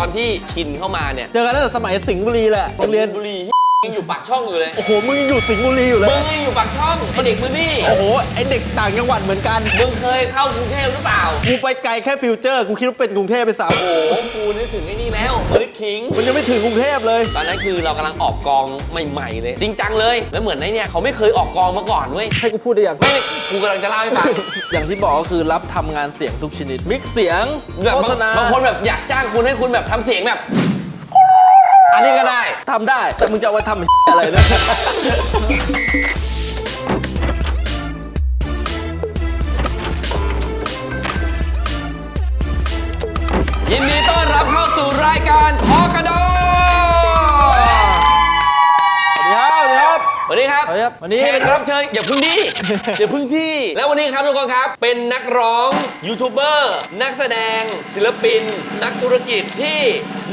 ตอนที่ชินเข้ามาเนี่ย เจอกันตั้งแต่สมัยสิงห์บุรีแหละโรงเรียนบุรี ยังอยู่ปากช่องอยู่เลยโอ้โห มึงยังอยู่สิงห์บุรีอยู่เลมึย งยังอยู่ปากช่องไอเด็กมือนี่โอ้โห ไอเด็กต่างจังหวัดเหมือนกัน มึงเคยเข้ากรุงเทพหรือเปล่ากูไปไกลแค่ฟิวเจอร์ กูคิดว่าเป็นกรุงเทพไปสามโอ้โหกูนึกถึงไอ้นี่แล้วนึกคิง มันยังไม่ถึงกรุงเทพเลย ตอนนั้นคือเรากำลังออกกองใหม่ๆเลย จริงจังเลย แล้วเหมือนไอ้เนี่ยเขาไม่เคยออกกองมาก่อนเว้ยให้กูพูดได้ยัง ไม่กูกำลังจะเล่าให้ฟังอย่างที่บอกก็คือรับทำงานเสียงทุกชนิด มิกเสียงแบบโฆบางษณา บางคนแบบอยากจ้างคุณให้คุณแบบทำเสียงแบบ อันนี้ก็ได้ทำได้ แต่มึงจะเอาไปทำอะไรนะ ยินดีต้อนรับเข้าสู่รายการทอกระโดเดี๋ยวเดี๋ยววันนี้ครับ สวัสดีครับวันนี้ แขกรับเชิญอย่าพึ่งดีอย่าพึ่งพี่ แล้ววันนี้ครับทุกคนครับ เป็นนักร้อง ยูทูบเบอร์ นักแสดง ศิลปิน นักธุรกิจที่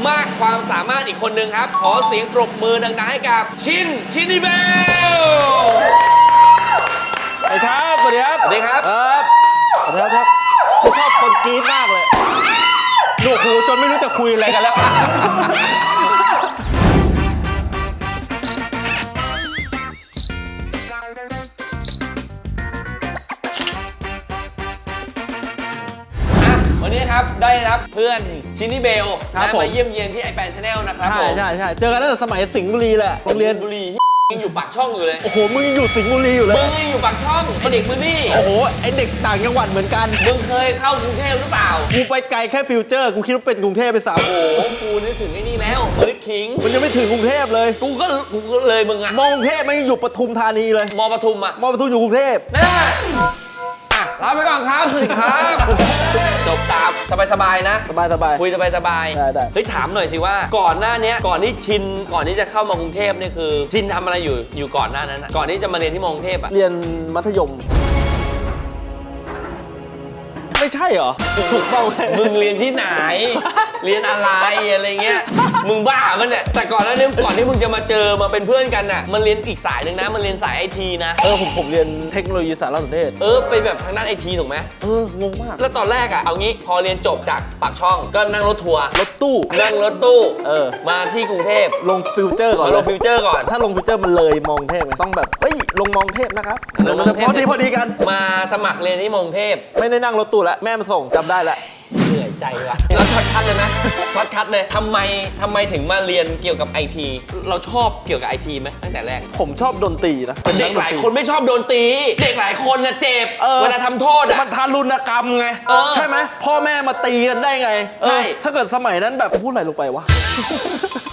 มากความสามารถอีกคนหนึ่งครับ ขอเสียงปรบมือดังๆให้กับชินชินนีเบลสวัสดีครับสวัสดีครับสวัสดีครับ ครับสวัสดีครับกูชอบคนกรี๊ดมากเลยหนวกหูจนไม่รู้จะคุยอะไรกันแล้ว อะวันนี้ครับได้รับเพื่อน ชินนี่เบลครับนะผม มาเยี่ยมเยียนที่ไอแปนชาแนลนะครับใช่ผมใช่ใช่เจอกันตั้งแต่สมัยสิงห์บุรีแหละโรงเรียนบุรียังอยู่ปากช่องอยู่เลยโอ้โหมึงยังอยู่สิงห์บุรีอยู่เลมึยงยังอยู่ปากช่องไอเด็กมือนี่โอ้โหไอเด็กต่างจังหวัดเหมือนกันมึงเคยเข้ากรุงเทพหรือเปล่ากูไปไกลแค่ฟิวเจอร์กูคิดว่าเป็นกรุงเทพไปสามโอ้โหกูนึกถึงไอ้นี่แล้วนึกคิงมันยังไม่ถึงกรุงเทพเลยกูก็กูก็เลยมึงอะมองกรุงเทพมันยังอยู่ปทุมธานีเลยมอปทุมอะมองปทุมอยู่กรุงเทพนั่นแห ละอะลาไปก่อนครับ สวัสดีครับ จบตามสบายๆนะ สบายสบาย คุยสบายได้ได้เฮ้ยถามหน่อยสิว่าก่อนหน้าเนี้ยก่อนที่ชินก่อนที่จะเข้ามากรุงเทพเนี่ยคือ ชินทำอะไรอยู่อยู่ก่อนหน้านั้นอะก่อนที่จะมาเรียนที่มอกรุงเทพอะเรียนมัธยม ไม่ใช่เหรอ ถูกต้องไหมมึงเรียนที่ไหน เรียนอะไรอะไรเงี้ย มึงบ้ามันเนี่ย แต่ก่อนหน้านี้ก่อนที่มึงจะมาเจอมาเป็นเพื่อนกันน่ะ มันเรียนอีกสายหนึ่งนะ มันเรียนสายไอทีนะ เออผมผมเรียนเทคโนโลยีสารสนเทศ เออไปแบบทางด้านไอทีถูกไหม เอองงมาก แล้วตอนแรกอะเอางี้พอเรียนจบจากปากช่องก็นั่งรถทัวร์ รถตู้ นั่งรถตู้ เออ มาที่กรุงเทพ ลงฟิวเจอร์ก่อนมาเลลยงฟิวเจอร์ก่อน ถ้าลงฟิวเจอร์มันเลยมองเทพไงต้องแบบ เฮ้ย ลงมองเทพนะครับลงมันมจะองเทพพอดีพอดีกัน มาสมัครเรียนที่มอกรุงเทพ ไม่ได้นั่งรถตู้แล้วแม่มาส่งจำได้แล้วเหนื่อยใจว่ะแล้วช็อตคัทเลยไหมช็อตคัทเลยทำไมทำไมถึงมาเรียนเกี่ยวกับไอทีเราชอบเกี่ยวกับไอทีไหมตั้งแต่แรก ผมชอบดนตรีนะป็เด็กดหลายตรีคนไม่ชอบโดนตี เด็กหลายคนน่ะเจ็บเออ เวลาทำโทษอะ มันทารุณกรรมไง เออใช่ไหมพ่อแม่มาตีกันได้ไงใช่ เออถ้าเกิดสมัยนั้นแบบพูดอะไรลงไปวะ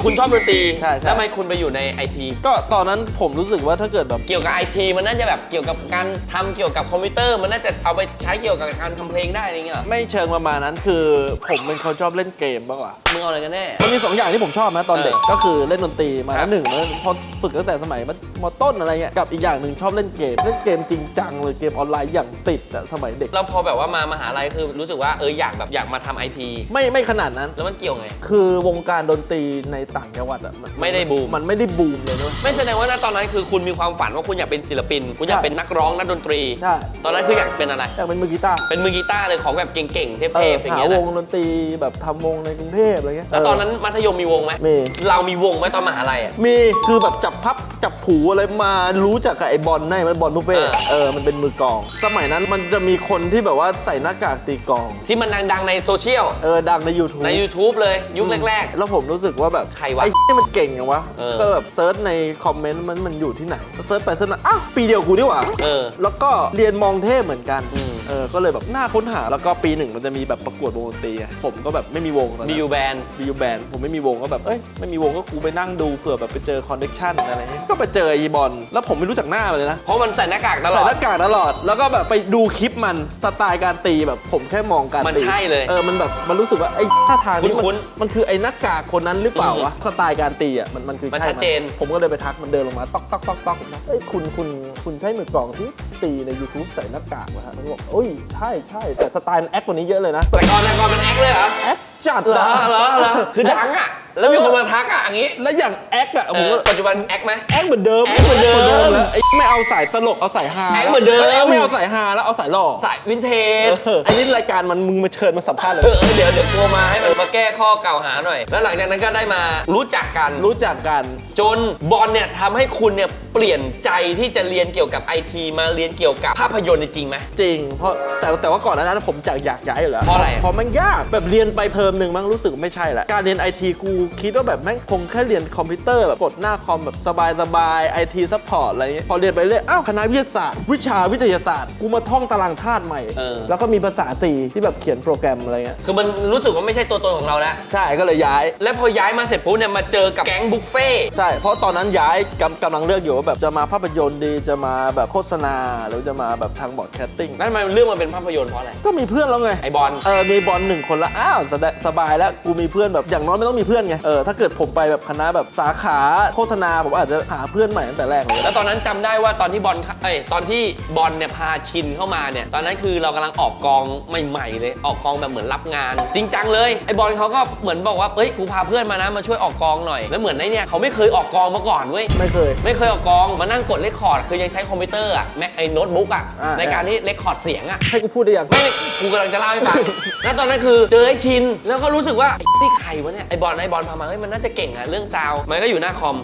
คุณชอบดนตรีใช่ใช่ แล้วทำไมคุณไปอยู่ในไอที ก็ตอนนั้นผมรู้สึกว่าถ้าเกิดแบบ เกี่ยวกับไอทีมันน่าจะแบบเกี่ยวกับการทำเกี่ยวกับคอมพิวเตอร์มันน่าจะเอาไปใช้เกี่ยวกับการทำเพลงได้อะไรเงี้ยเหรอไม่เชิงประมาณนั้นคือผมเป็นคนชอบเล่นเกมมากกว่า มึงเอาอะไรกันแน่ มันมีสองอย่างที่ผมชอบนะตอนเด็กเออก็คือเล่นดนตรีมาครับ หนึ่งแล้วพอฝึกตั้งแต่สมัยมต้นอะไรเงี้ยกับอีกอย่างหนึ่งชอบเล่นเกม เล่นเกมจริงจังเลยเกมออนไลน์อย่างติดอะสมัยเด็ก เราพอแบบว่ามามหาลัยคือรู้สึกว่าเอออยากแบบอยากมาทำไอที ไม่ไม่ขนาดนั้น แล้วมันเกี่ยวไง คือวงการดนตรีในต่างจังหวัดอะนไม่ได้บูม มันไม่ได้บูมเลยนะไม่แสดงว่าณตอนนั้นคือคุณมีความฝันว่าคุณอยากเป็นศิลปิน คุณอยากเป็นนักร้องนักดนตรี ใช่ ตอนนั้นคืออยากเป็นอะไร อยากเป็นมือกีตาร์เป็นมือกีตาร์เลยของแบบเก่งๆ เทเออพๆอย่างหาเงี้ยวนะงดนตรีแบบทำวงในกรุงเทพอะไรเงี้ยแล้วตอนนั้นมัธยมมีวงไหมมี เรามีวงไหมตอนมหาลัยอะมีคือแบบจับพับจับผูอะไรมารู้จักกับไอ้บอลได้ไหมบอลบุฟเฟ่ต์เออ เออมันเป็นมือกลอง สมัยนั้นมันจะมีคนที่แบบว่าใส่หน้ากากตีกลองที่มันดังๆในโซเชียล เออดังใน YouTube ใน YouTube เลยยุคแรก แล้วผมรู้สึกว่าแบบใครวะ ไอ้ที่มันเก่งอะวะ เออ ก็แบบเซิร์ชในคอมเมนต์มันมันอยู่ที่ไหนเซิร์ชไปเซิร์ชมาอ้าวปีเดียวกูดีกว่าๆเออ แล้วก็เรียนมองเทพเหมือนกัน อืม เออ ก็เลยแบบน่าค้นหา แล้วก็ปีหนึ่งมันจะมีแบบประกวดวงดนตรีอะผมก็แบบไม่มีวงตอนนั้นมีอยู่แบรนด์มีอยู่แบนด์ผมไม่มีวงก็แบบ เอ้ย ไม่มีวงก็กูไปนั่งดูเผื่อแบบไปเจอคอนเนคชั่นอะไรเงี้ยก็ไปเจอไอีบอลแล้วผมไม่รู้จักหน้ามันเลยนะเพราะมันใส่หน้ากากตลใส่อดหน้ากากตลอด แล้วก็แบบไปดูคลิปมันสไตล์การตีแบบผมแค่มองการมันตีใช่เลยเออมันแบบมันรู้สึกว่าไอ้ท่าทางนี้คุ้มันนมันคือไอ้หน้ากากคนนั้นหรือเปล่าวะสไตล์การตีอะมันมันคือมันใช่ชัดเจน ผมก็เลยไปทักมันเดินลงมา ต๊อกต๊อกต๊อกต๊อกเอ้ยคุณคุณคุณใช่มือกลองที่ตีใน YouTube ใส่หน้ากากวะฮะมันก็บอกเอ้ยใช่ใช่แต่สไตล์มันแอคกว่านี้เยอะเลยนะ แต่ก่อนแต่ก่อนมันแอคเลยเหรอ แอคจัดเหรอเหรอเหรอคือดังอะ แล้วมีคนมาทักอะอย่างงี้ แล้วอย่างแอคอะเอผมอก็ปัจจุบันแอคไหมแอคเหมือนเดิมแอคเหมือนเดิมแล้วไอ้ไม่เอาสายตลกเอาสายฮาแอคเหมือนเดิมไม่เอาสายฮาแล้วเอาสายหล่อสายวินเทเอจออันนี้รายการมันมึงมาเชิญมาสัมภาษณ์เลยเออเออเดี๋ยวเดี๋ยวโทรมาให้มันมาแก้ข้อกล่าวหาหน่อย แล้วหลังจากนั้นก็ได้มารู้จักกันรู้จักกัน จนบอลเนี่ยทำให้คุณเนี่ยเปลี่ยนใจที่จะเรียนเกี่ยวกับไอทีมาเรียนเกี่ยวกับภาพยนตร์เนี่ยจริงไหมจริง เพราะแต่แต่ว่าก่อนหนานั้นผมจากอยากย้ายอยู่แล้วเพราะอะไรเพราะมันยากแบบเรียนไปเทอมหนึ่งมั้งรู้สึกไม่ใช่ละ การเรียนไอทีกูคิดว่าแบบแม่งคงแค่เรียนคอมพิวเตอร์แบบกดหน้าคอมแบบสบายสบายไอทีซัพพอร์ตอะไรเงี้ยพอเรียนไปเรื่อยอ้าวคณะวิทยาศาสตร์ วิชาวิทยาศาสตร์กูมาท่องตารางธาตุใหม่ เออ แล้วก็มีภาษา C ที่แบบเขียนโปรแกรมอะไรเงี้ยคือมันรู้สึกว่าไม่ใช่ตัวตนของเราแล้ว ใช่ก็เลยย้าย แล้วพอย้ายมาเสร็จปุ๊บเนี่ยมาเจอกับแก๊งบุฟเฟ่ต์ใช่ เพราะตอนนั้นย้ายกำกำลังเลือกอยู่ว่าแบบจะมาภาพยนตร์ดีจะมาแบบโฆษณาหรือจะมาแบบทางบอร์ดแคสติ้งนั่นมันเรื่องมันเป็นภาพยนตร์เพราะอะไร ก็มีเพื่อนแล้วไง ไอบอล เออ มีบอลหนึ่งคนละ อ้าวสบายสบายแล้วกูมีเพื่อนแบบอย่างน้อยไม่ต้องมีเพื่อนไงเออถ้าเกิดผมไปแบบคณะแบบสาขาโฆษณาผมอาจจะหาเพื่อนใหม่ตั้งแต่แรกเลย แล้วตอนนั้นจำได้ว่าตอนที่บอลเข้าเอ้ยตอนที่บอลเนี่ยพาชินเข้ามาเนี่ย ตอนนั้นคือเรากำลังออกกองใหม่ๆเลย ออกกองแบบเหมือนรับงาน จริงจังเลย ไอ้บอลเขาก็เหมือนบอกว่าเฮ้ยกูพาเพื่อนมานะมาช่วยออกกองหน่อย แล้วเหมือนไอ้เนี่ยเขาไม่เคยออกกองมาก่อนเว้ย ไม่เคย ไม่เคยออกกองมานั่งกดเลคคอร์ดคือยังใช้คอมพิวเตอร์อะแม็กไอ้โน้ตบุ๊กอะอ่า ในการที่เลคคอร์ดเสียงอะให้กูพูดได้ยังไม่กูกำลังจะเล่าให้ฟัง แล้วตอนนั้นคือเจอไอ้ชินแล้วก็รู้สึกว่าไอ้นี่ใครวะเนี่ยไอ้บอลไอ้บอลพามาเฮ้ยมันน่าจะเก่งอะเรื่องซาวด์มันก็อยู่หน้าคอม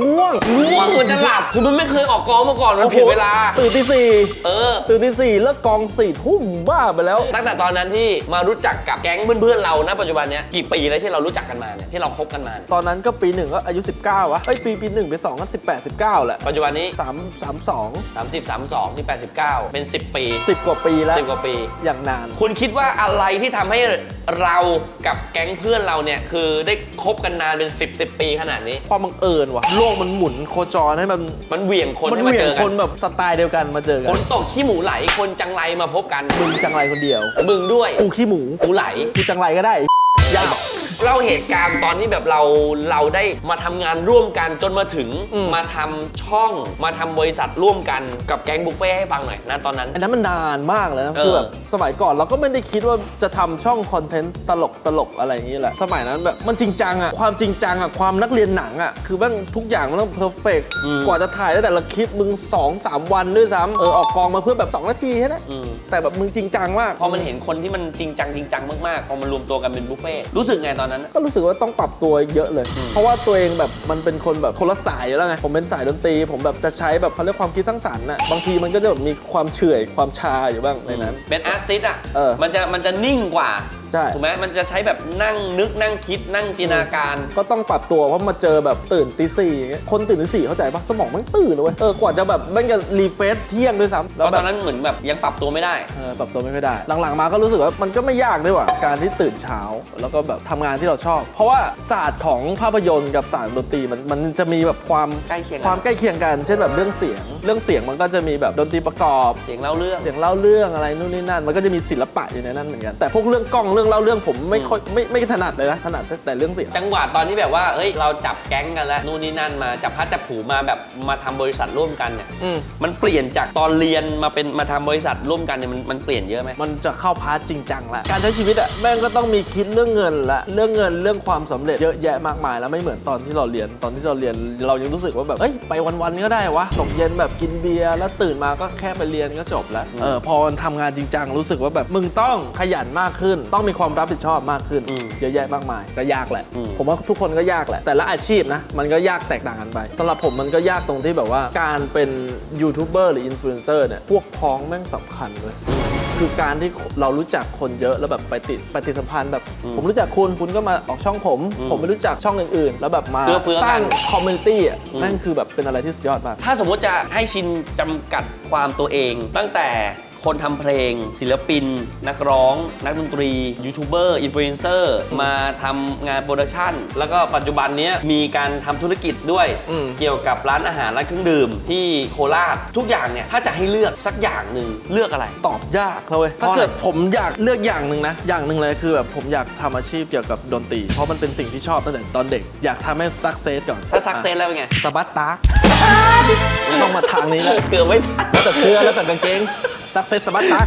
ง่วงง่วงเหมือนจะหลับคือมันไม่เคยออกกองมาก่อนมันผิดเวลา ตื่นตีสี่เออ ตื่นตีสี่แล้วกองสี่ทุ่มบ้าไปแล้ว ตั้งแต่ตอนนั้นที่มารู้จักกับแก๊งเพื่อนๆเรานะปัจจุบันเนี้ยกี่ปีแล้วที่เรารู้จักกันมาเนี่ยที่เราคบกันมาเนี่ยตอนนั้นก็ปีหนึ่งก็อายุ 19วะเอ้ยปีปีหนึ่งปีสองก็สิบแปดสิบเก้าแหละปัจจุบันนี้สามสามสอง30 32ที่89เป็น10ปีสิบกว่าปีแล้ว10กว่าปีอย่างนาน คุณคิดว่าอะไรที่ทำให้เรากับแก๊งเพื่อนเราเนี่ยคือได้คบกันนานเป็น 10 10 ปีขนาดนี้ ความบังเอิญว่ะโลกมันหมุนโคจรให้มันมันเหวี่ยงคนมันให้เหมาวี่ยเจงอกัคนนแบบสไตล์เดียวกันมาเจอกัคนนตกขี้หมูไหลคนจังไรมาพบกัน มึงจังไรคนเดียวมึงด้วยกูขี้หมู กูไหล กูจังไรก็ได้ ยาก เล่าเหตุการณ์ตอนที่แบบเราเราได้มาทำงานร่วมกันจนมาถึงอืมมาทำช่อง มาทำบริษัทร่วมกันกับแก๊งบุฟเฟ่ให้ฟังหน่อยนะตอนนั้น อันนั้นมันนานมากเลยนะ เออ คือแบบสมัยก่อนเราก็ไม่ได้คิดว่าจะทำช่องคอนเทนต์ตลกตลกอะไรอย่างนี้แหละ สมัยนั้นแบบมันจริงจังอะความจริงจังอะความนักเรียนหนังอะคือแม่งทุกอย่างมันต้องเพอร์เฟกกว่าจะถ่ายได้แต่ละคลิปมึง2 3 วันด้วยซ้ำเออออกกองมาเพื่อแบบ 2 นาทีแค่นั้นอืมแต่แบบมึงจริงจังมาก พอมันเห็นคนที่มันจริงจังจริงจังมากๆ พอมันรวมตัวกันเป็นบุฟเฟ่รู้สึกไงตอนนั้นก็รู้สึกว่าต้องปรับตัวเยอะเลย เพราะว่าตัวเองแบบมันเป็นคนแบบคนละสายอยู่แล้วไงผมเป็นสายดนตรี ผมแบบจะใช้แบบเขาเรียกความคิดสร้างสรรค์น่ะบางทีมันก็จะแบบมีความเฉื่อยความชาอยู่บ้างในนั้น เป็นอาร์ติสต์อะเออ มันจะมันจะนิ่งกว่า ใช่ ถูกไหมมันจะใช้แบบนั่งนึกนั่งคิดนั่งจินตนาการ ก็ต้องปรับตัวเพราะมาเจอแบบตื่นตีสี่อย่างเงี้ยคนตื่นตีสี่เข้าใจปะสมองมันตื่นเลยเว้ยเออกว่าจะแบบแม่งจะรีเฟซเที่ยงด้วยซ้ำเพแล้วราะแบตบอนนั้นเหมือนแบบยังปรับตัวไม่ได้ เออปรับตัวไม่ค่อยได้ หลังๆมาก็รู้สึกว่ามันก็ไม่ยากด้วยว่ะการที่ตื่นเช้าแล้วก็แบบทำงานที่เราชอบ เพราะว่าศาสตร์ของภาพยนตร์กับศาสตร์ดนตรีมันมันจะมีแบบความใกล้เคียงกัน ความใกล้เคียงกัน เช่นแบบเรื่องเสียง เรื่องเสียงมันก็จะมีแบบดนตรีประกอบ เสียงเล่าเรื่อง เสียงเล่าเรื่องอะไรนู่นนี่นั่น มันก็จะมีศิลปะอยู่ในนั้นเหมือนกัน แต่พวกเรื่องกล้องเรื่องเล่าเรื่องผมไม่ค่อยไม่ไม่ถนัดเลยนะถนัดแต่เรื่องเสียง จังหวะตอนที่แบบว่าเฮ้ยเราจับแก๊งกันแล้วนู่นนี่นั่นมาจับพัดจับผูมาแบบมาทำบริษัทร่วมกันเนี่ยอืม มันเปลี่ยนจากตอนเรียนมาเป็นมาทำบริษัทร่วมกันเนี่ยมันมันเปลี่ยนเยอะไหม มันจะเข้าพาร์ทจริงจังละการใช้ชีวิตอะแม่งก็ต้องมีคิดเรื่องเงินละเรื่องเงินเรื่องความสำเร็จเยอะแยะมากมายแล้วไม่เหมือนตอนที่เราเรียนตอนที่เราเรียนเรายังรู้สึกว่าแบบเอ้ยไปวันๆก็ได้วะตกเย็นแบบกินเบียร์แล้วตื่นมาก็แค่ไปเรียนก็จบแล้วเออพอมันทำงานจริงจังรู้สึกว่าแบบมึงต้องขยันมากขึ้น ต้องมีความรับผิดชอบมากขึ้นอืมเยอะแยะมากมายก็ยากแหละอืมผมว่าทุกคนก็ยากแหละ แต่ละอาชีพนะ มันก็ยากแตกต่างกันไปสำหรับผมมันก็ยากตรงที่แบบว่า การเป็นยูทูบเบอร์หรืออินฟลูเอนเซอร์เนี่ยพวกพ้องแม่งสำคัญเลยคือการที่เรารู้จักคนเยอะแล้วแบบไปติดปฏิสัมพันธ์แบบ ผมรู้จักคุณคุณก็มาออกช่องผม ผมไม่รู้จักช่องอื่นๆ แล้วแบบมาเอื้อเฟื้อกันสร้างคอมมูนิตี้อะอืมแม่งคือแบบเป็นอะไรที่สุดยอดมาก ถ้าสมมติจะให้ชินจำกัดความตัวเองตั้งแต่ คนทำเพลง ศิลปิน นักร้อง นักดนตรียูทูบเบอร์อินฟลูเอนเซอร์มาทำงานโปรดักชันแล้วก็ปัจจุบันเนี้ยมีการทำธุรกิจด้วยอืม เกี่ยวกับร้านอาหารร้านเครื่องดื่มที่โคราชทุกอย่างเนี่ยถ้าจะให้เลือกสักอย่างหนึ่งเลือกอะไร ตอบยากเลยเว้ยเพถ้าราะอะไร เกิดผมอยากเลือกอย่างหนึ่งนะ อย่างหนึ่งเลยคือแบบผมอยากทำอาชีพเกี่ยวกับดนตรี เพราะมันเป็นสิ่งที่ชอบตั้งแต่ตอนเด็ก อยากทำให้สักเซสก่อนถ้าสักเซนแล้วเป็นไงสบัตตาร์กไม่ต้องมาทางนี้แล้วเกือบไม่ทัน แล้วแต่เสื้อแล้วแต่กางเกง สักเซสสบัตตาร์ก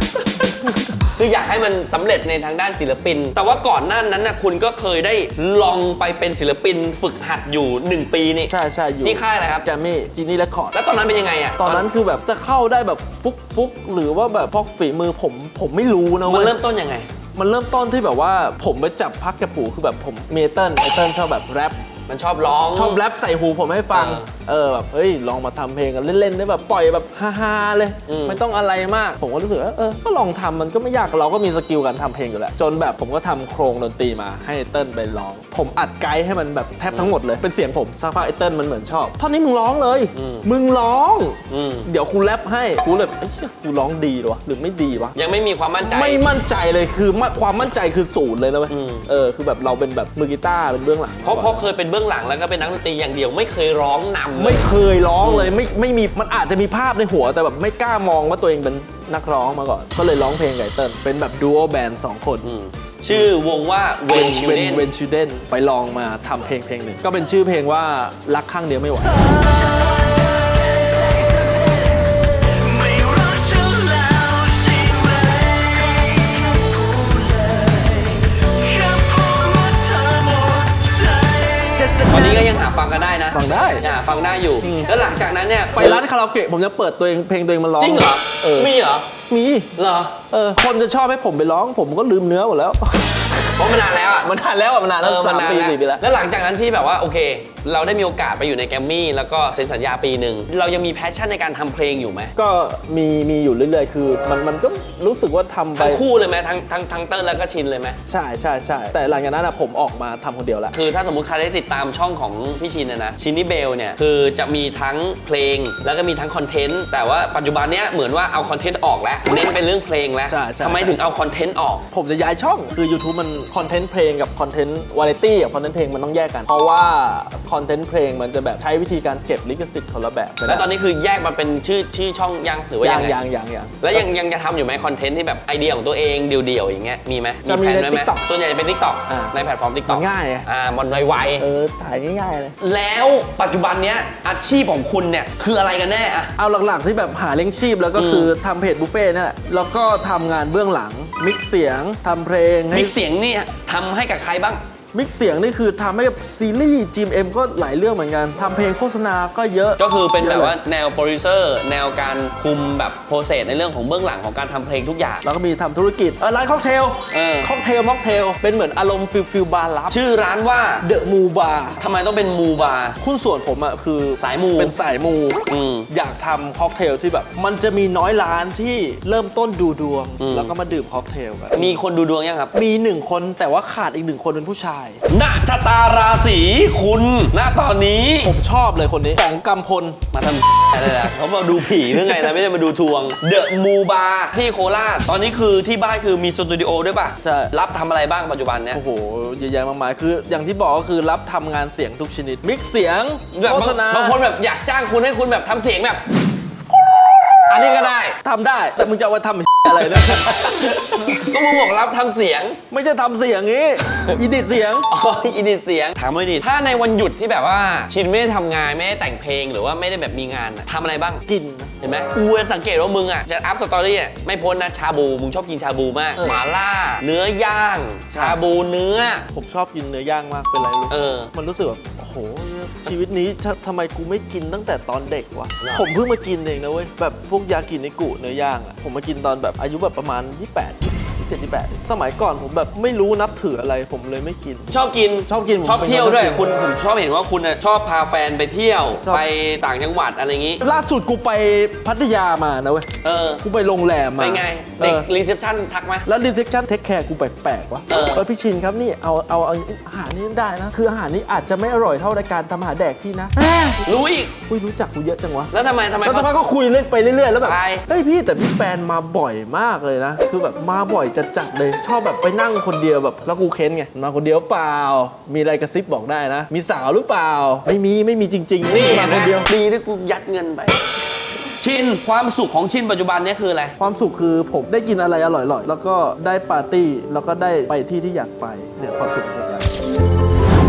คืออยากให้มันสำเร็จในทางด้านศิลปิน แต่ว่าก่อนหน้านั้นนะคุณก็เคยได้ลองไปเป็นศิลปินฝึกหัดอยู่ 1 ปีนี่ใช่ใช่อยู่ที่ค่ายอะไรครับแกมมี่จีนี่และคอร์ดแล้วตอนนั้นเป็นยังไงอะตอนนั้นคือแบบจะเข้าได้แบบฟุกฟุกๆหรือว่าแบบพอกฝีมือผมผมไม่รู้นะมันเว้ยเริ่มต้นยังไง มันเริ่มต้นที่แบบว่าผมไปจับพักกับผูคือแบบผมเมเติ้ลไอเติ้ลชอบแบบแรป มันชอบร้อง ชอบแรปใส่หูผมให้ฟัง เออเออแบบเฮ้ยลองมาทำเพลงกันเล่นๆได้แบบปล่อยแบบฮาๆเลยอืมไม่ต้องอะไรมาก ผมก็รู้สึกว่าเออก็ลองทำมันก็ไม่ยากเราก็มีสกิลการทำเพลงอยู่แล้วจนแบบผมก็ทำโครงดนตรีมาให้ไอเติ้ลไปร้อง ผมอัดไกด์ให้มันแบบแทบทั้งหมดเลยเป็นเสียงผมสักพักไอเติ้ลมันเหมือนชอบท่อนนี้มึงร้องเลย มึงร้องอืมเดี๋ยวกูแรปให้กูเลยไอ้ยเชี่ยกูร้องดีเหรอวะหรือไม่ดีวะยังไม่มีความมั่นใจไม่มั่นใจเลยคือมั่นความมั่นใจคือศูนย์เลยนะเว้ยอืมเออคือแบบเราเป็นแบบมือกีตาร์เป็นเบื้องหลังเพราะเพราะเคยเป็นเบื้องหลังแล้วก็เป็นนักดนตรีอย่างเดียวไม่เคยร้องนำเลไม่ย เคยร้องเลยไม่ไม่มีมันอาจจะมีภาพในหัวแต่แบบไม่กล้ามองว่าตัวเองเป็นนักร้องมาก่อน ก็เลยร้องเพลงไก่เติ้ลเป็นแบบดูโอแบนด์สองคนอืมชื่อวงว่าเวนชิวเวนเดนเวนชูเดนไปลองมาทำเพลงเพลงหนึ่ง ก็เป็นชื่อเพลงว่ารักข้างเดียวไม่ไหวไม่ งหาฟังกันได้นะฟังได้ยังหาฟังได้อยู่ แล้วหลังจากนั้นเนี่ยไปร้านคาราโอเกะผมจะเปิดตัวเองเพลงตัวเองมาร้องจริงเหรอเออมีเหรอมีเหรอเออคนจะชอบให้ผมไปร้อง ผมก็ลืมเนื้อหมดแล้วเพราะมันนานแล้วอะมันนานแล้วอะมันนานแล้วเออสามนนปีสี่ปีแล้วแล้วหลังจากนั้นที่แบบว่าโอเค เราได้มีโอกาสไปอยู่ในแกรมมี่แล้วก็เซ็นสัญญาปีหนึ่งเรายังมีแพชชั่นในการทำเพลงอยู่ไหมก็มีมีอยู่เรื่อยๆ คือมันมันก็รู้สึกว่าทำไปทั้งคู่เลยไหมทั้งทั้งทั้งเติ้ลแล้วก็ชินเลยไหมใช่ใช่ใช่แต่หลังจากนั้นอะผมออกมาทำคนเดียวแล้วคือถ้าสมมติใครได้ติดตามช่องของพี่ชินนะนะชินนี่เบลเนี่ยคือจะมีทั้งเพลงแล้วก็มีทั้งคอนเทนต์แต่ว่าปัจจุบันเนี้ยเหมือนว่าเอาคอนเทนต์ออกแล้วเน้นเป็นเรื่องเพลงแล้วใช่ใช่ ทำไมถึงเอาคอนเทนต์ออก ผมจะย้ายช่องคือ YouTube มันคอนเทนต์เพลงกับคอนเทนต์วาไรตี้กับคอนเทนต์เพลงมันต้องแยกกัน เพราะว่าคอนเทนต์เพลงมันจะแบบใช้วิธีการเก็บลิขสิทธิ์คนละแบบแล้วตอนนี้คือแยกมาเป็นชื่อชื่อช่องยังหรือว่ายัยังงไงยังยังยังแล้วยังยังจะทำอยู่ไหมคอนเทนต์ที่แบบไอเดียของตัวเองเดี่ยวๆอย่างเงี้ยมีไหมจะมีแผนในไว้ไหม TikTok ส่วนใหญ่จะเป็น TikTok อ่าในแพลตฟอร์มมั TikTok นง่ายไงอ่ามันไวเออถ่ายง่ายๆเลยๆแล้วปัจจุบันเนี้ยอาชีพของคุณเนี่ยคืออะไรกันแน่อะเอาหลักๆที่แบบหาเลี้ยงชีพแล้วก็อืมคือทำเพจบุฟเฟ่ต์นี่แหละแล้วก็ทำงานเบื้องหลังมิกซ์เสียงทำเพลงให้มิกซ์เสียงนี่ทำให้กับใครบ้าง มิกซ์เสียงนี่คือทำให้กับซีรีส์ GMM ก็หลายเรื่องเหมือนกันทำเพลงโฆษณาก็เยอะ ก็คือเป็นแบบว่ายะลยแนวโปรดิวเซอร์แนวการคุมแบบโปรเซสในเรื่องของเบื้องหลังของการทำเพลงทุกอย่าง แล้วก็มีทำธุรกิจเออร้านค็อกเทลเออ ค็อกเทลม็อกเทลเป็นเหมือนอารมณ์ฟิลฟิลบาร์ลับชื่อร้านว่าเดอะมูบาร์ทำไมต้องเป็นมูบาร์ หุ้นส่วนผมอะคือสายมูเป็นสายมูอืมอยากทำค็อกเทลที่แบบ มันจะมีน้อยร้านที่เริ่มต้นดูดวง อืม แล้วก็มาดื่มค็อกเทลกันมีคนดูดวงยังครับ มีหนึ่งคนแต่ว่าขาดอีกหนึ่งคนเป็นผู้ชายณชะตาราศีคุณณตอนนี้ ผมชอบเลยคนนี้ป๋องกำพลมาทำ อะไรล่ะเขามาดูผีหรือไงนะ ไม่ได้มาดูทวงเดอะมูบาร์ที่โคราชตอนนี้คือที่บ้านคือมีสตูดิโอด้วยป่ะใช่ รับทำอะไรบ้างปัจจุบันเนี้ย โอ้โหเยอะแยะมากมายคือ อย่างที่บอกก็คือรับทำงานเสียงทุกชนิด มิกซ์เสียงแบบโฆบางษณาบางคนแบบอยากจ้างคุณให้คุณแบบทำเสียงแบบ อันนี้ก็ได้ทำได้ แต่มึงจะเอาไปทำ อะไรนะก็มึงบอกรับทำเสียง ไม่ใช่ทำเสียงงี้อีดิทเสียง อ๋ออินดิเสียง ถามไม่ดีถ้าในวันหยุดที่แบบว่า ชินไม่ได้ทำงานไม่ได้แต่งเพลงหรือว่าไม่ได้แบบมีงานอะทำอะไรบ้าง กินเห็นไหมกูสังเกตว่ามึงอะ จะอัพสตอรี่อะไม่พ้นนะชาบู มึงชอบกินชาบูมากเออหมาล่า เนื้อย่าง ชาบูเนื้อ ผมชอบกินเนื้อย่างมากเป็นไรรู้เออ มันรู้สึกแบบโอ้โหชีวิตนี้ททำไมกูไม่กินตั้งแต่ตอนเด็กวะหรอผมเพิ่งมากินเองนะเว้ย แบบพวกยากินิกุเนื้อย่างอะผมมากินตอนแบบอายุแบบประมาณ 28 27 28สมัยก่อนผมแบบไม่รู้นับถืออะไรผมเลยไม่กิน ชอบกินชอบกินผมชอบเที่ยวด้วยเป็นคนชอบกินคุณผมชอบเห็นว่าคุณน่ะชอบพาแฟนไปเที่ยวชอบ ไปต่างจังหวัดอะไรอย่างงี้ ล่าสุดกูไปพัทยามานะเว้ย เออกูไปโรงแรมมาไปไงเอเด็กอรีเซพชันทักไหม แล้วรีเซพชันเทคแคร์กูแปลกๆวะเออพี่ชินครับนี่เอาเอาเอาอาหารนี้ได้นะ คืออาหารนี้อาจจะไม่อร่อยเท่ารายการทำอาหารแดกพี่นะรู้อีก อุ้ยรู้จักกูเยอะจังวะ แล้วทำไมทำไมแล้วสัเขา กพักก็คุยเล่นไปเรื่อยๆ แล้วแบบ ไป เฮ้ยพี่แต่พี่แฟนมาบ่อยมากเลยนะ คือแบบมาบ่อยจัดๆเลยชอบแบบไปนั่งคนเดียวแบบแล้วกูเค้นไงมาคนเดียวเปล่า มีอะไรกระซิบบอกได้นะ มีสาวหรือเปล่า ไม่มีไม่มีจริงๆนี่มาเห็นคไหมนเดียว ดีที่กูยัดเงินไป ชินความสุขของชินปัจจุบันเนี้คืออะไร ความสุขคือผมได้กินอะไรอร่อยๆ แล้วก็ได้ปาร์ตี้แล้วก็ได้ไปที่ที่อยากไปเนี่ยความสุขของผมแล้ว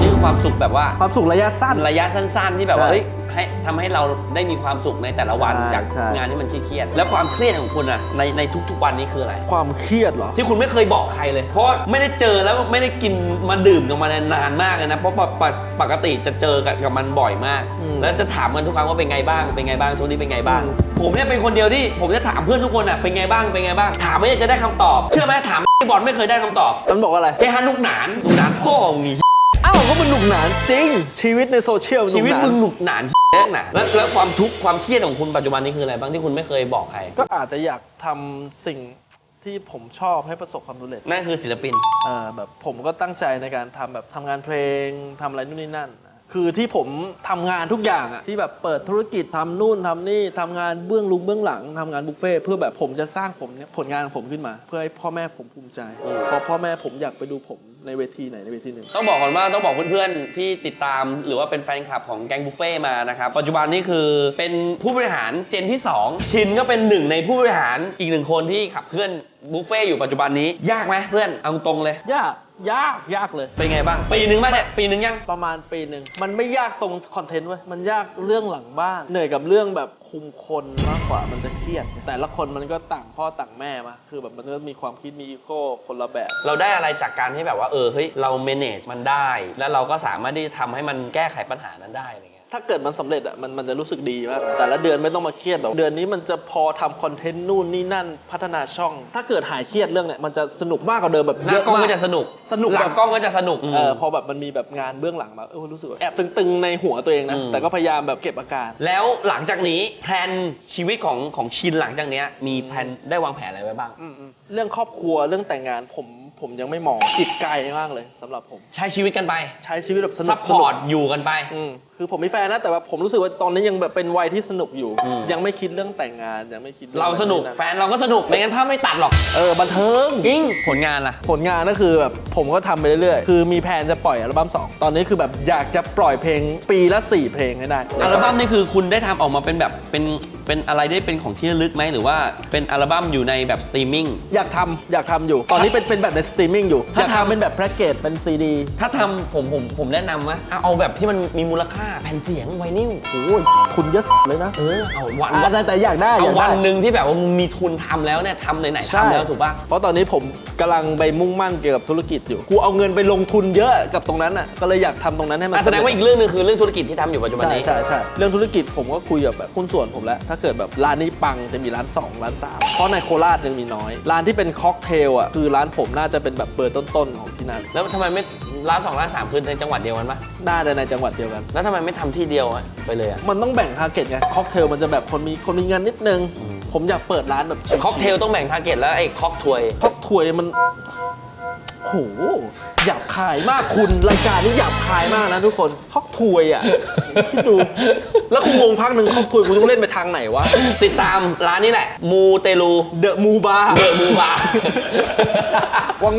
นี่คือความสุขแบบว่าความสุขระยะสั้น ระยะสั้นๆที่แบบว่าใช่ เฮ้ยไฮ ให้ทำให้เราได้มีความสุขในแต่ละวันใช่จากใช่ งานที่มันเครียดๆแล้วความเครียดของคุณอะในในทุกๆวันนี้คืออะไร ความเครียดเหรอ ที่คุณไม่เคยบอกใครเลย เพราะว่าไม่ได้เจอแล้วไม่ได้กินมาดื่มกับมันนานมากเลยนะ เพราะปกปกปกติจะเจอกันกับมันบ่อยมาก อืมแล้วจะถามกันทุกครั้งว่าเป็นไงบ้าง เป็นไงบ้างช่วงนี้เป็นไงบ้าง อืม ผมเนี่ยเป็นคนเดียวที่ผมจะถามเพื่อนทุกคนอะเป็นไงบ้าง เป็นไงบ้าง ถามไม่อยากจะได้คำตอบ เชื่อไหมถามบอลไม่เคยได้คำตอบมันบอกว่าอะไร ไอ้ฮันลูกหนานลูกหนานพ่อมึงนี่อ้าวก็มันหนุกหนานจริง ชีวิตในโซเชียลชีวิตหนุกหนานมึงหนุกหนานแน่หนาแล้วแล้วความทุกข์ความเครียดของคุณปัจจุบันนี้คืออะไรบ้างที่คุณไม่เคยบอกใคร ก็อาจจะอยากทำสิ่งที่ผมชอบให้ประสบความสำเร็จนั่นคือศิลปิน เออแบบผมก็ตั้งใจในการทำแบบทำงานเพลงทำอะไรนู่นนี่นั่นคือที่ผมทำงานทุกอย่างอะที่แบบเปิดธุรกิจทำนู่นทำนี่ทำงานเบื้องลุกเบื้องหลังทำงานบุฟเฟ่ต์เพื่อแบบผมจะสร้างผมเนี่ยผลงานของผมขึ้นมา เพื่อให้พ่อแม่ผมภูมิใจอืมเพราะพ่อแม่ผมอยากไปดูผมในเวทีไหนในเวทีหนึ่ง ต้องบอกก่อนว่าต้องบอกเพื่อนๆที่ติดตามหรือว่าเป็นแฟนคลับของแกงบุฟเฟ่มานะครับปัจจุบันนี้คือเป็นผู้บริหารเจนที่ 2 ชินก็เป็นหนึ่งในผู้บริหารอีกหนึ่งคนที่ขับเคลื่อนบุฟเฟ่อยู่ปัจจุบันนี้ยากไหมเพื่อนเอาตรงเลย ยากยากยากเลย เป็นไงบ้าง ปีหนึ่งมาเนี่ยปีหนึ่งยัง ประมาณปีหนึ่งมันไม่ยากตรงคอนเทนต์เว้ยมันยากเรื่องหลังบ้านเหนื่อยกับเรื่องแบบคุมคนมากกว่ามันจะเครียด แต่ละคนมันก็ต่างพ่อต่างแม่มาคือแบบมันก็มีความคิดมีอีโก้คนละแบบ เราได้อะไรจากการที่แบบว่าเออเฮ้ยเรา manage มันได้ แล้วเราก็สามารถที่จะทำให้มันแก้ไขปัญหานั้นได้อะไรเงี้ย ถ้าเกิดมันสำเร็จอะมันมันจะรู้สึกดีมากแต่ละเดือนไม่ต้องมาเครียดแบบเดือนนี้มันจะพอทำคอนเทนต์นู่นนี่นั่นพัฒนาช่อง ถ้าเกิดหายเครียดเรื่องเนี้ยมันจะสนุกมากกว่าเดิมแบบหเยน้าอะกล้องมากก็จะสนุกสนุกหลัแบงบกล้องก็จะสนุก เออพอแบบมันมีแบบงานเบื้องหลังมาเออรู้สึกว่าแอบตึงๆในหัวตัวเองนะอืม แต่ก็พยายามแบบเก็บอาการ แล้วหลังจากนี้แพลนชีวิตของของชินหลังจากเนี้ยมีแพลนได้วางแผนอะไรไว้บ้างอืมอืมเรื่องครอบครัวเรื่องแต่งงานผม ผมยังไม่มองอีกไกลมากเลยสำหรับผม ใช้ชีวิตกันไปใช้ชีวิตแบบสนุซักพสพนุอกร์ตอยู่กันไป อืมคือผมมีแฟนนะแต่ว่าผมรู้สึกว่าตอนนี้ยังแบบเป็นวัยที่สนุกอยู่ อืม ยังไม่คิดเรื่องแต่งงานยังไม่คิดองเราสนุกอะแฟนเราก็สนุกไม่งั้นภาพไม่ตัดหรอกเออบันเทิง จริงผลงานล่ะ ผลงานก็คือแบบผมก็ทำไปเรื่อยๆ คือมีแผนจะปล่อยอัลบั้ม 2 ตอนนี้คือแบบอยากจะปล่อยเพลงปีละ 4 เพลงให้ได้อัลบั้มนี่คือคุณได้ทำออกมาเป็นแบบเป็น เป็นอะไรได้เป็นของที่ระลึกไหมหรือว่าเป็นอัลบั้มอยู่ในแบบสตรีมมิ่ง อยากทำอยากทำอยู่ ตอนนี้เป็นเป็นแบบในสตรีมมิ่งอยู่ถ้าอยากทำทำเป็นแบบแพ็กเกจเป็นซีดีถ้าทำผมผมผมแนะนำว่าเอาเอาแบบที่มันมีมูลค่าแผ่นเสียงไวนิลโอ้ยคุณเยอะเลยนะเออเอาวันอะแต่แต่อยากได้เอาอยากวันได้หนึ่งที่แบบว่ามึงมีทุนทำแล้วเนี่ยทำไหนๆใช่ทำแล้วถูกป่ะ เพราะตอนนี้ผมกำลังไปมุ่งมั่นเกี่ยวกับธุรกิจอยู่ กูเอาเงินไปลงทุนเยอะกับตรงนั้นอะ ก็เลยอยากทำตรงนั้นให้มันอะแสดงว่าอีกเรื่องหนึงคือเรื่องธุรกิจที่ทำอยู่ปัจจุบันใช่นี้ ใช่ใช่เรื่องธุรกิจผมก็คุยกับแบบหุ้นส่วนผมแล้ว ถ้าเกิดแบบร้านนี้ปังจะมีร้าน 2 ร้าน 3 เพราะในโคราชยังมีน้อย ร้านที่เป็นค็อกเทลอะคือร้านผมน่าจะเป็นแบบเบอร์ต้นๆของที่นั่นแล้วทำไมไม่ร้านสองร้านสามคือในจังหวัดเดียวกันปะน่าจะในจังหวัดเดียวกัน แล้วทำไมไม่ทำที่เดียวอะไปเลยอะมันต้องแบ่งทาร์เก็ตไงค็อกเทลมันจะแบบคนมีคนมีเงินนิดนึง ผมอยากเปิดร้านแบบชิวๆค็อกเทลต้องแบ่งทาร์เก็ตแล้วไอ้ค็อกทวยค็อกถวยมันโหหยาบคายมากคุณรายการนี้หยาบคายมากนะทุกคนค็อกถวยอะ คิดดู แล้วคุณงงพักหนึ่งค็อกถวยกูต้องเล่นไปทางไหนวะ ติดตามร้านนี้แหละ มูเตลูเดอะมูบาเดอะมูบา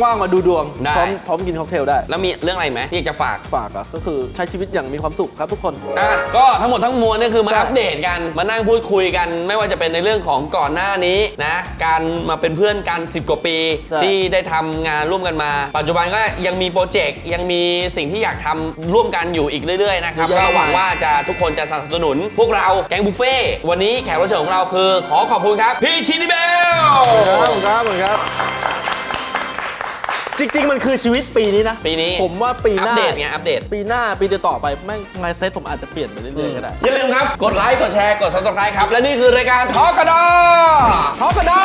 ว่างๆมาดูดวง ได้ พร้อมพร้อมกินค็อกเทลได้ แล้วมีเรื่องอะไรไหมที่อยากจะฝาก ฝากอะก็คือใช้ชีวิตอย่างมีความสุขครับทุกคน อะก็ทั้งหมดทั้งมวลเนี่ยคือมาใช่อัปเดตกันมานั่งพูดคุยกัน ไม่ว่าจะเป็นในเรื่องของก่อนหน้านี้นะการมาเป็นเพื่อนกัน 10 กว่าปีที่ได้ทำงานร่วมกันมา ปัจจุบันก็ยังมีโปรเจกต์ยังมีสิ่งที่อยากทำร่วมกันอยู่อีกเรื่อยๆนะครับก็หวังว่าจะทุกคนจะสนับสนุน พวกเราแกงบุฟเฟ่ต์วันนี้แขกรับเชิญของเราคือ ขอขอบคุณครับ พี่ชินิเบลครับครับครับ จริง ๆ มันคือชีวิตปีนี้นะ ปีนี้ผมว่าปีหอัปน้า เดตไงอัปเดต ปีหน้าปีต่อๆไปแม่งไมเซ็ตผมอาจจะเปลี่ยนไปเรื่อยๆก็ได้อย่าลืมครับ กดไลค์ กดแชร์ กด subscribe ครับ และนี่คือรายการทอกกระดอท็อกกันดอ